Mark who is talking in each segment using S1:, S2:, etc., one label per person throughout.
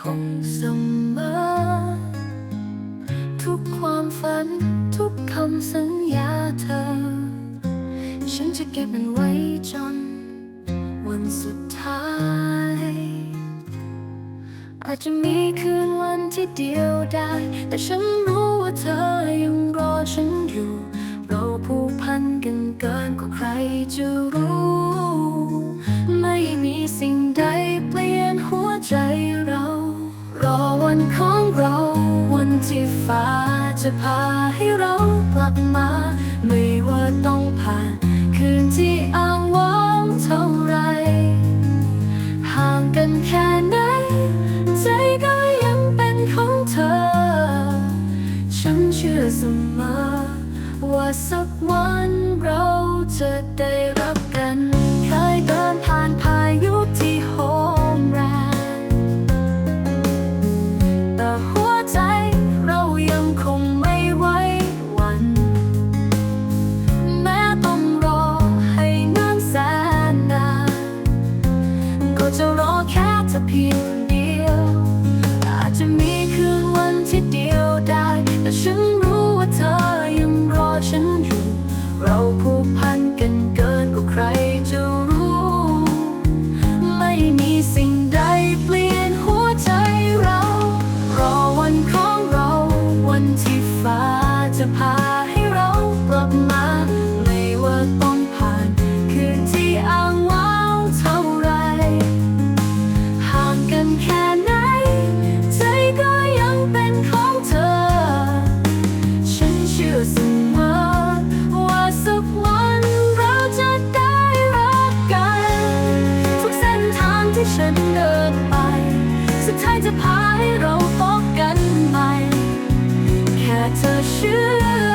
S1: คงเสมอ ทุกความฝัน ทุกคำสัญญาเธอ ฉันจะเก็บมันไว้จน วันสุดท้าย อาจจะมีคืนวันที่เดียวได้ แต่ฉันรู้ว่าเธอยังรอฉันอยู่ เราผูกพันกันเกินกว่าใครจะ จะพาให้เรากลับมา ไม่ว่าต้องผ่าน คืนที่อ้างว้างเท่าไร ห่างกันแค่ไหน ใจก็ยังเป็นของเธอ ฉันเชื่อเสมอว่าสักวันเราจะได้รับกัน ฉันเดินไป สุดท้ายจะพาให้เราพบกันใหม่ แค่เธอเชื่อ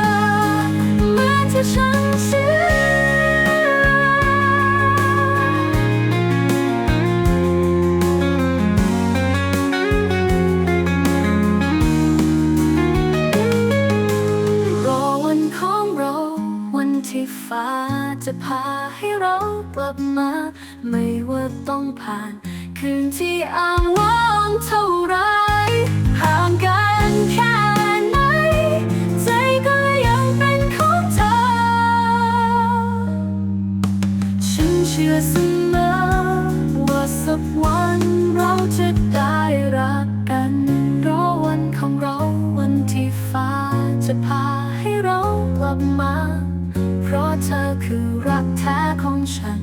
S1: เหมือนที่ฉันเชื่อรอวันของเราวันที่ฟ้าจะพาให้เรากลับมาไม่ ต้องผ่าน คืนที่อ้างว้างเท่าไรห่างกันแค่ไหน ใจก็ยังเป็นของเธอ ฉันเชื่อเสมอว่าสักวันเราจะได้รักกันรอวันของเราวันที่ฟ้าจะพาให้เรากลับมา เพราะเธอคือรักแท้ของฉัน